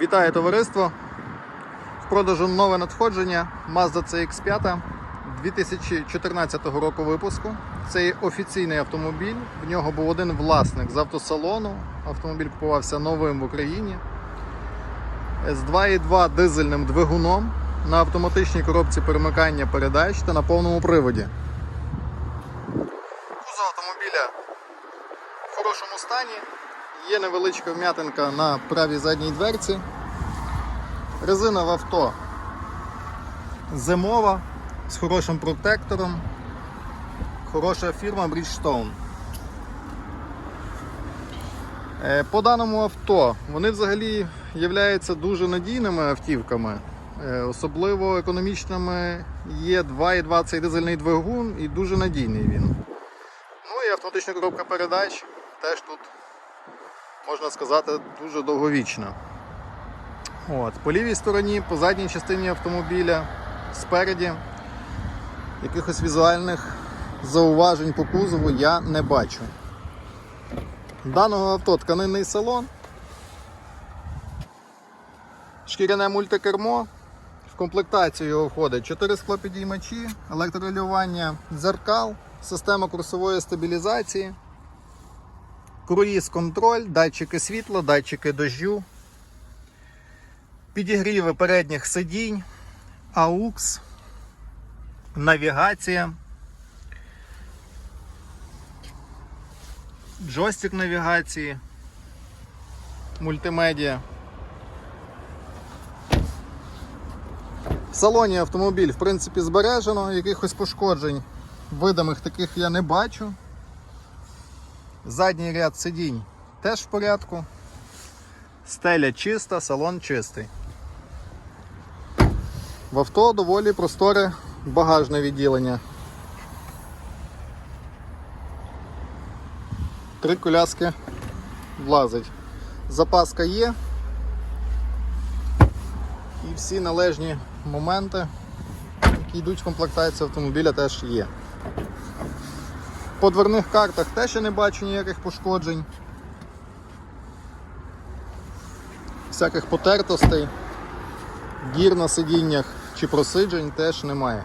Вітаю товариство! В продажу нове надходження Mazda CX5 2014 року випуску. Це є офіційний автомобіль. В нього був один власник з автосалону. Автомобіль купувався новим в Україні з 2,2 дизельним двигуном на автоматичній коробці перемикання передач та на повному приводі. Кузов автомобіля в хорошому стані. Є невеличка вм'ятинка на правій задній дверці. Резина в авто зимова з хорошим протектором. Хороша фірма Bridgestone. Е, По даному авто вони взагалі являються дуже надійними автівками. Е, Особливо економічними є 2,2 цей дизельний двигун і дуже надійний він. Ну і автоматична коробка передач теж тут можна сказати, дуже довговічна. От. По лівій стороні, по задній частині автомобіля, спереді, якихось візуальних зауважень по кузову я не бачу. Даного авто тканинний салон, шкіряне мультикермо. В комплектацію його входить 4 склопідіймачі, електролювання дзеркал, система курсової стабілізації. Круїз контроль, датчики світла, датчики дождю, підігріви передніх сидінь, AUX, навігація, джойстик навігації, мультимедіа. В салоні автомобіль в принципі збережено, якихось пошкоджень видимих таких я не бачу. Задній ряд сидінь теж в порядку. Стеля чиста, салон чистий. В авто доволі просторе багажне відділення. Три коляски влазить. Запаска є. І всі належні моменти, які йдуть в комплектацію автомобіля, теж є. По дверних картах теж я не бачу ніяких пошкоджень. Всяких потертостей, дір на сидіннях чи просиджень теж немає.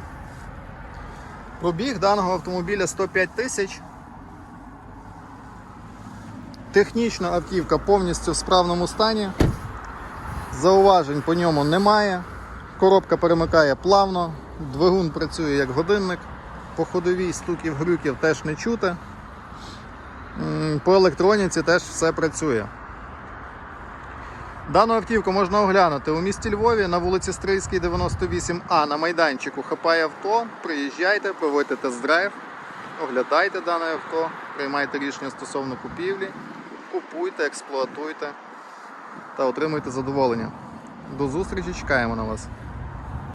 Пробіг даного автомобіля 105 тисяч. Технічна автівка повністю в справному стані. Зауважень по ньому немає. Коробка перемикає плавно, двигун працює як годинник. По ходовій стуків грюків теж не чути. По електроніці теж все працює. Дану автівку можна оглянути у місті Львові на вулиці Стрийській, 98А на майданчику Хапай авто. Приїжджайте, проводьте тест-драйв, оглядайте дане авто, приймайте рішення стосовно купівлі, купуйте, експлуатуйте та отримуйте задоволення. До зустрічі, чекаємо на вас.